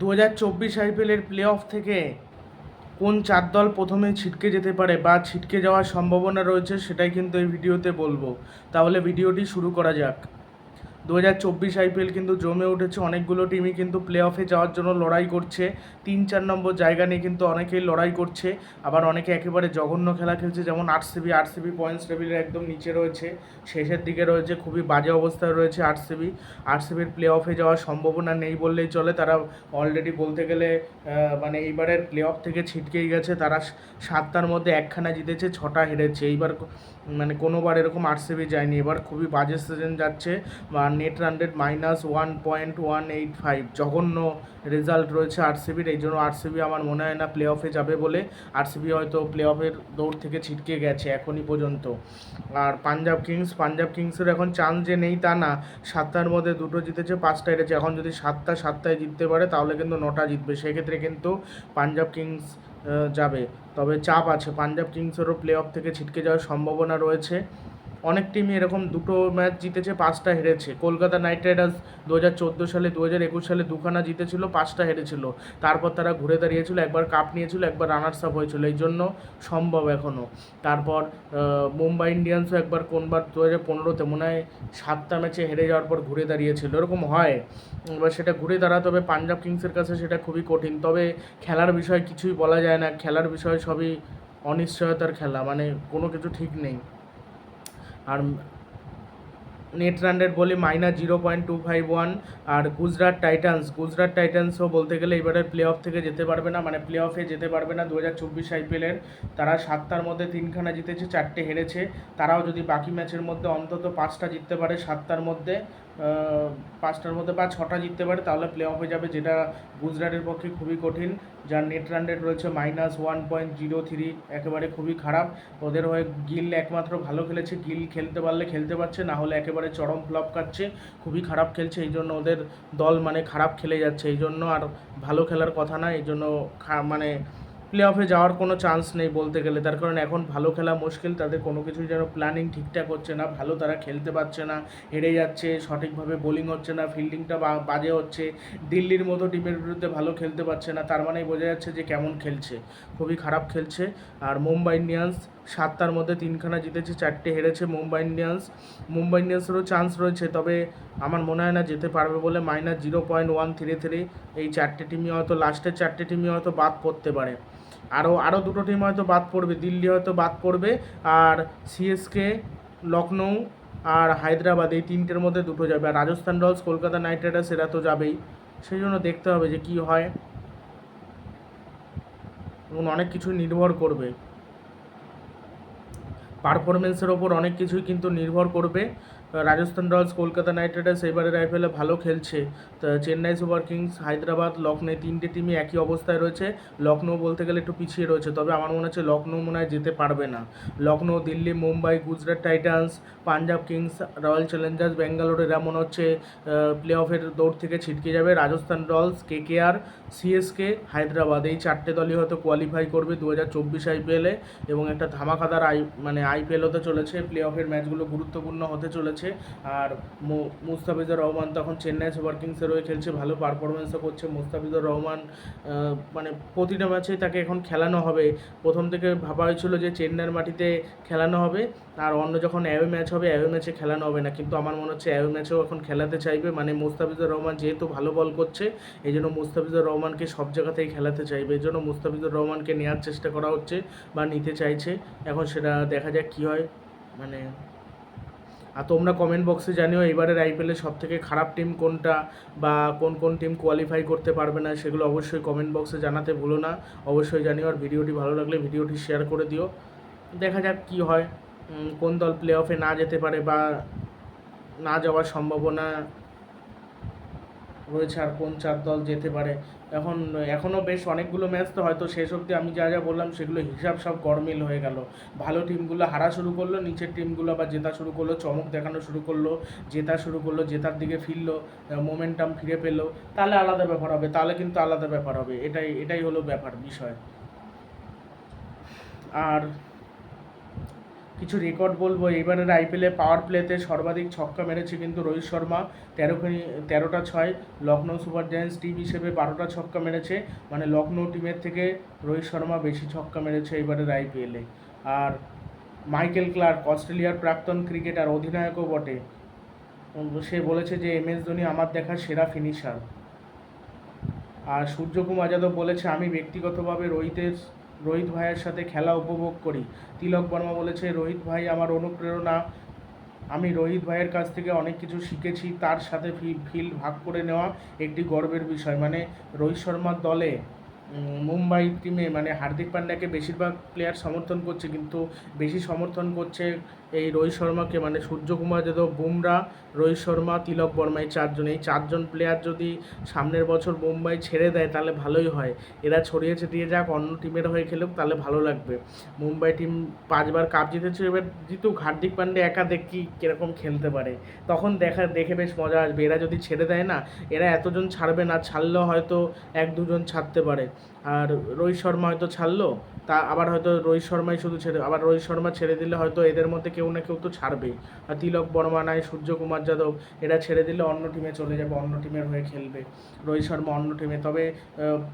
দু হাজার চব্বিশ আইপিএলের প্লে অফ থেকে কোন চার দল প্রথমে ছিটকে যেতে পারে বা ছিটকে যাওয়ার সম্ভাবনা রয়েছে সেটাই কিন্তু এই ভিডিওতে বলব। তাহলে ভিডিওটি শুরু করা যাক। দু হাজার চব্বিশ আইপিএল কিন্তু জমে উঠেছে। অনেকগুলো টিমই কিন্তু প্লে অফে যাওয়ার জন্য লড়াই করছে। তিন চার নম্বর জায়গা নিয়ে কিন্তু অনেকেই লড়াই করছে। আবার অনেকে একেবারে জঘন্য খেলা খেলছে, যেমন আরসিবি। আরসিবি পয়েন্টস টেবিলের একদম নিচে রয়েছে, শেষের দিকে রয়েছে, খুবই বাজে অবস্থায় রয়েছে আরসিবি। আরসিবির প্লে অফে যাওয়ার সম্ভাবনা নেই বললেই চলে। তারা অলরেডি বলতে গেলে মানে এইবারের প্লে অফ থেকে ছিটকেই গেছে। তারা সাতটার মধ্যে একখানা জিতেছে, ছটা হেরেছে। এইবার মানে কোনোবার এরকম আরসিবি যায়নি। এবার খুবই বাজে সিজন যাচ্ছে। বা net run rate minus one point one eight five জঘন্য রেজাল্ট রয়েছে আরসিবির এই জন্য আরসিবি আমার মনে হয় না প্লে অফে যাবে বলে। আরসিবি হয়তো প্লে অফের দৌড় থেকে ছিটকে গেছে এখনই পর্যন্ত। আর পাঞ্জাব কিংস, পাঞ্জাব কিংসের এখন চান্স যে নেই তা না। সাতটার মধ্যে দুটো জিতেছে পাঁচটা হেরেছে। এখন যদি সাতটা, সাতটায় জিততে পারে, তাহলে কিন্তু নটা জিতবে। সেক্ষেত্রে কিন্তু পাঞ্জাব কিংস যাবে। তবে চাপ আছে। পাঞ্জাব কিংসেরও প্লে অফ থেকে ছিটকে যাওয়ার সম্ভাবনা রয়েছে। অনেক টিমই এরকম দুটো ম্যাচ জিতেছে, পাঁচটা হেরেছে। কলকাতা নাইট রাইডার্স দু হাজার চোদ্দ সালে দু হাজার একুশ সালে দুখানা জিতেছিল, পাঁচটা হেরেছিল। তারপর তারা ঘুরে দাঁড়িয়েছিল, একবার কাপ নিয়েছিল, একবার রানার্স আপ হয়েছিল। এই জন্য সম্ভব এখনও তারপর মুম্বাই ইন্ডিয়ান্সও একবার কোনবার দু হাজার পনেরোতে মনে হয় সাতটা ম্যাচে হেরে যাওয়ার পর ঘুরে দাঁড়িয়েছিল। এরকম হয়। এবার সেটা ঘুরে দাঁড়াতে হবে পাঞ্জাব কিংসের কাছে সেটা খুবই কঠিন। তবে খেলার বিষয়ে কিছুই বলা যায় না। খেলার বিষয়ে সবই অনিশ্চয়তার খেলা। মানে কোনো কিছু ঠিক নেই। আর নেট রান রেট বলি minus zero point two five one আর গুজরাট টাইটান্স, গুজরাট টাইটান্সও বলতে গেলে এবারের প্লে অফ থেকে যেতে পারবে না মানে প্লে অফে যেতে পারবে না দু হাজার চব্বিশ আইপিএলের তারা সাতটার মধ্যে তিনখানা জিতেছে, চারটে হেরেছে। তারাও যদি বাকি ম্যাচের মধ্যে অন্তত পাঁচটা জিততে পারে সাতটার মধ্যে পাঁচটার মধ্যে বা ছটা জিততে পারে, তাহলে প্লে অফে যাবে, যেটা গুজরাটের পক্ষে খুবই কঠিন। যার নেট রান রেট রয়েছে minus one point zero three একেবারে খুবই খারাপ। ওদের হয়ে গিল একমাত্র ভালো খেলেছে, গিল খেলতে পারলে খেলতে পারছে, না হলে একেবারে চরম ফ্লপ কাটছে খুবই খারাপ খেলছে, এই জন্য ওদের দল মানে খারাপ খেলে যাচ্ছে, এই জন্য আর ভালো খেলার কথা না, এই জন্য মানে প্লে অফে যাওয়ার কোনো চান্স নেই বলতে গেলে। তার কারণ এখন ভালো খেলা মুশকিল, তাদের কোনো কিছুই যেন প্ল্যানিং ঠিকঠাক হচ্ছে না, ভালো তারা খেলতে পারছে না, হেরে যাচ্ছে, সঠিকভাবে বোলিং হচ্ছে না ফিল্ডিংটা বাজে হচ্ছে, দিল্লির মতো টিমের বিরুদ্ধে ভালো খেলতে পারছে না, তার মানেই বোঝা যাচ্ছে যে কেমন খেলছে। খুবই খারাপ খেলছে। আর মুম্বাই ইন্ডিয়ান্স সাতটার মধ্যে তিনখানা জিতেছে, চারটে হেরেছে মুম্বাই ইন্ডিয়ান্স। মুম্বাই ইন্ডিয়ান্সেরও চান্স রয়েছে, তবে আমার মনে হয় না যেতে পারবে বলে minus zero point one three three এই চারটে টিমই হয়তো লাস্টের চারটে টিমই হয়তো বাদ পড়তে পারে। আরও আরও দুটো টিম হয়তো বাদ পড়বে। দিল্লি হয়তো বাদ পড়বে আর সিএসকে লখনৌ আর হায়দ্রাবাদ এই তিনটের মধ্যে দুটো যাবে। আর Rajasthan Royals, Kolkata Knight Riders এরা তো যাবেই। সেই জন্য দেখতে হবে যে কি হয়। এবং অনেক কিছু নির্ভর করবে। পারফরমেন্সের ওপর অনেক কিছুই কিন্তু নির্ভর করবে। Rajasthan Royals, Kolkata Knight Riders এবারের আইপিএলে ভালো খেলছে। তা চেন্নাই সুপার কিংস, হায়দ্রাবাদ, লখনৌ তিনটে টিমই একই অবস্থায় রয়েছে। লখনৌ বলতে গেলে একটু পিছিয়ে রয়েছে, তবে আমার মনে হচ্ছে লখনৌ মনে হয় যেতে পারবে না। Lucknow, Delhi, Mumbai, Gujarat Titans, Punjab Kings, Royal Challengers, Bangalore এরা মনে হচ্ছে প্লে অফের দৌড় থেকে ছিটকে যাবে Rajasthan Royals, KKR, CSK, Hyderabad. এই চারটে দলই হয়তো কোয়ালিফাই করবে দু হাজার চব্বিশ আইপিএলে এবং একটা ধামাকাদার আই মানে আইপিএল হতে চলেছে প্লে অফের ম্যাচগুলো গুরুত্বপূর্ণ হতে চলেছে। আর মু- মুস্তাফিজুর রহমান তখন চেন্নাই সুপার কিংসের হয়ে খেলছে, ভালো পারফরমেন্সও করছে। মুস্তাফিজুর রহমান মানে প্রতিটা ম্যাচে তাকে এখন খেলানো হবে। প্রথম থেকে ভাবা হয়েছিল যে চেন্নাইয়ের মাটিতে খেলানো হবে। আর অন্য যখন অ্যাওয়ে ম্যাচ হবে, অ্যাওয়ে ম্যাচে খেলানো হবে না। কিন্তু আমার মনে হচ্ছে অ্যাওয়ে ম্যাচেও এখন খেলাতে চাইবে। মানে মুস্তাফিজুর রহমান যেহেতু ভালো বল করছে, এই জন্য মুস্তাফিজুর রহমানকে সব জায়গাতেই খেলাতে চাইবে। এই জন্য মুস্তাফিজুর রহমানকে নেওয়ার চেষ্টা করা হচ্ছে বা নিতে চাইছে। এখন সেটা দেখা যাক কী হয়। মানে আর তোমরা কমেন্ট বক্সে জানিও এবারের আইপিএলের সব থেকে খারাপ টিম কোনটা বা কোন কোন টিম কোয়ালিফাই করতে পারবে না সেগুলো অবশ্যই কমেন্ট বক্সে জানাতে ভুলো না। অবশ্যই জানিও আর ভিডিওটি ভালো লাগলে ভিডিওটি শেয়ার করে দিও। দেখা যাক কি হয় কোন দল প্লে অফে না যেতে পারে বা না যাওয়ার সম্ভাবনা রয়েছে আর কোন চার দল যেতে পারে। এখন এখনও বেশ অনেকগুলো ম্যাচ তো হয়তো শেষ অবধি আমি যা যা বললাম সেগুলো হিসাব সব গরমিল হয়ে গেল। ভালো টিমগুলো হারা শুরু করল, নিচের টিমগুলো বা জেতা শুরু করল, চমক দেখানো শুরু করল, জেতা শুরু করল, জেতার দিকে ফিরলো মোমেন্টাম ফিরে পেল, তাহলে আলাদা ব্যাপার হবে, তাহলে কিন্তু আলাদা ব্যাপার হবে, এটাই এটাই হলো ব্যাপার, বিষয়। আর কিছু রেকর্ড বলব। এবারের আইপিএলে পাওয়ার প্লেতে সর্বাধিক ছক্কা মেরেছে কিন্তু রোহিত শর্মা। তেরো তেরোটা ছয়। লখনৌ সুপার জায়ান্টস টিম হিসেবে বারোটা ছক্কা মেরেছে। মানে লখনৌ টিমের থেকে রোহিত শর্মা বেশি ছক্কা মেরেছে এবারের আইপিএলে আর মাইকেল ক্লার্ক, অস্ট্রেলিয়ার প্রাক্তন ক্রিকেটার, অধিনায়কও বটে। সে বলেছে যে এম এস ধোনি আমার দেখা সেরা ফিনিশার আর সূর্যকুমার যাদব বলেছে, আমি ব্যক্তিগতভাবে রোহিতের রোহিত ভাইয়ের সাথে খেলা উপভোগ করি। তিলক বর্মা বলেছে, রোহিত ভাই আমার অনুপ্রেরণা। আমি রোহিত ভাইয়ের কাছ থেকে অনেক কিছু শিখেছি। তার সাথে ফিল্ড ভাগ করে নেওয়া একটি গর্বের বিষয়। মানে রোহিত শর্মার দলে মুম্বাই টিমে মানে হার্দিক পান্ডাকে বেশিরভাগ প্লেয়ার সমর্থন করছে, কিন্তু বেশি সমর্থন করছে এই রোহিত শর্মাকে মানে সূর্যকুমার যাদব, বুমরা, রোহিত শর্মা, তিলক বর্মা এই চারজন। এই চারজন প্লেয়ার যদি সামনের বছর মুম্বাই ছেড়ে দেয়, তাহলে ভালোই হয়। এরা ছড়িয়ে ছিটিয়ে যাক, অন্য টিমের হয়ে খেলুক, তাহলে ভালো লাগবে। মুম্বাই টিম পাঁচবার কাপ জিতেছে, এবার জিতুক। হার্দিক পান্ডে একা দেখি কীরকম খেলতে পারে? তখন দেখা, দেখে বেশ মজা আসবে। এরা যদি ছেড়ে দেয় না, এরা এতজন ছাড়বে না, ছাড়লেও হয়তো এক দুজন ছাড়তে পারে। আর রোহিত শর্মা হয়তো ছাড়লো, তা আবার হয়তো রোহিত শর্মাই শুধু ছেড়ে, আবার রোহিত শর্মা ছেড়ে দিলে হয়তো এদের মধ্যে কেউ না কেউ তো ছাড়বেই। আর তিলক, বর্মা নাই সূর্যকুমার যাদব, এরা ছেড়ে দিলে অন্য টিমে চলে যাবে, অন্য টিমের হয়ে খেলবে। রোহিত শর্মা অন্য টিমে তবে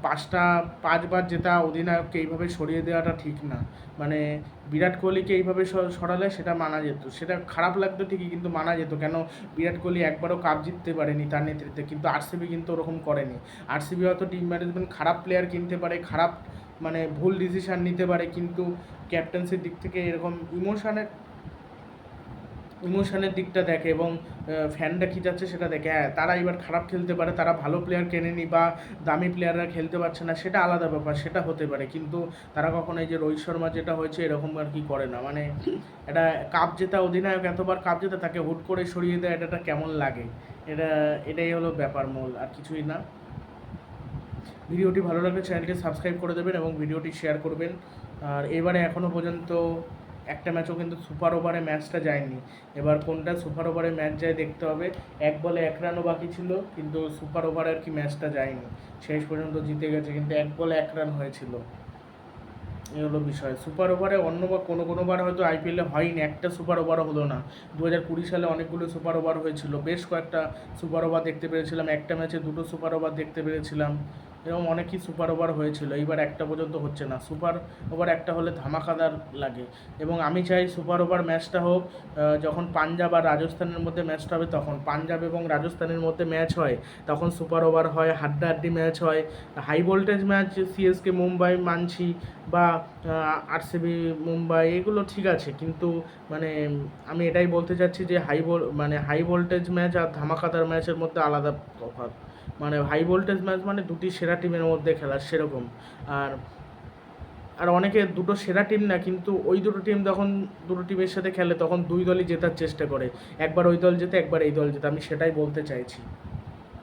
পাঁচটা, পাঁচবার জেতা অধিনায়ককে এইভাবে সরিয়ে দেওয়াটা ঠিক না। মানে বিরাট কোহলিকে এইভাবে সরালে সেটা মানা যেত। সেটা খারাপ লাগতো ঠিকই, কিন্তু মানা যেত। কেন? বিরাট কোহলি একবারও কাপ জিততে পারেনি তার নেতৃত্বে, কিন্তু আরসিবি কিন্তু ওরকম করেনি। আরসিবি হয়তো টিম ম্যানেজমেন্ট খারাপ প্লেয়ার কিনতে পারে, খারাপ মানে ভুল ডিসিশান নিতে পারে, কিন্তু ক্যাপ্টেন্সির দিক থেকে এরকম ইমোশনের ইমোশনের দিকটা দেখে এবং ফ্যানরা কী যাচ্ছে সেটা দেখে। হ্যাঁ তারা এবার খারাপ খেলতে পারে, তারা ভালো প্লেয়ার কেনেনি বা দামি প্লেয়াররা খেলতে পারছে না, সেটা আলাদা ব্যাপার, সেটা হতে পারে। কিন্তু তারা কখনো এই যে রোহিত শর্মা যেটা হয়েছে, এরকম আর কি করে না। মানে এটা কাপ জেতা অধিনায়ক এতবার কাপ জেতা, তাকে হুট করে সরিয়ে দেয় এটা কেমন লাগে? এটা, এটাই হলো ব্যাপার মূল, আর কিছুই না। ভিডিওটি ভালো লাগলে চ্যানেলটি সাবস্ক্রাইব করে দেবেন এবং ভিডিওটি শেয়ার করবেন। আর এবারে এখনও পর্যন্ত একটা ম্যাচও কিন্তু সুপার ওভারে ম্যাচটা যায়নি। এবার কোনটা সুপার ওভারে ম্যাচ যায় দেখতে হবে। এক বলে এক রানও বাকি ছিল, কিন্তু সুপার ওভারে আর কি ম্যাচটা যায়নি। শেষ পর্যন্ত জিতে গেছে, কিন্তু এক বলে এক রান হয়েছিল। এই হলো বিষয়। সুপার ওভারে অন্য বা কোনো কোনোবার হয়তো আইপিএলে হয়নি, একটা সুপার ওভারও হলো না। দু হাজার কুড়ি সালে অনেকগুলো সুপার ওভার হয়েছিল। বেশ কয়েকটা সুপার ওভার দেখতে পেরেছিলাম, একটা ম্যাচে দুটো সুপার ওভার দেখতে পেরেছিলাম। এরকম অনেকই সুপার ওভার হয়েছিল, এইবার একটা পর্যন্ত হচ্ছে না। সুপার ওভার একটা হলে ধামাকাদার লাগে। এবং আমি চাই সুপার ওভার ম্যাচটা হোক যখন পাঞ্জাব আর রাজস্থানের মধ্যে ম্যাচটা হবে তখন। পাঞ্জাব এবং রাজস্থানের মধ্যে ম্যাচ হয়, তখন সুপার ওভার হয়, হাড্ডাহাড্ডি ম্যাচ হয়। High voltage match, CSK Mumbai, মানছি বা আরসিবি, মুম্বাই, এগুলো ঠিক আছে। কিন্তু মানে আমি এটাই বলতে চাচ্ছি যে হাই ভোল মানে হাই ভোল্টেজ ম্যাচ আর ধামাকাদার ম্যাচের মধ্যে আলাদা তফাৎ। মানে হাই ভোল্টেজ ম্যাচ মানে দুটি সেরা টিমের মধ্যে খেলা সেরকম। আর আর অনেকে দুটো সেরা টিম না, কিন্তু ওই দুটো টিম যখন দুটো টিমের সাথে খেলে, তখন দুই দলই জেতার চেষ্টা করে। একবার ওই দল জেতে, একবার এই দল জেতে। আমি সেটাই বলতে চাইছি।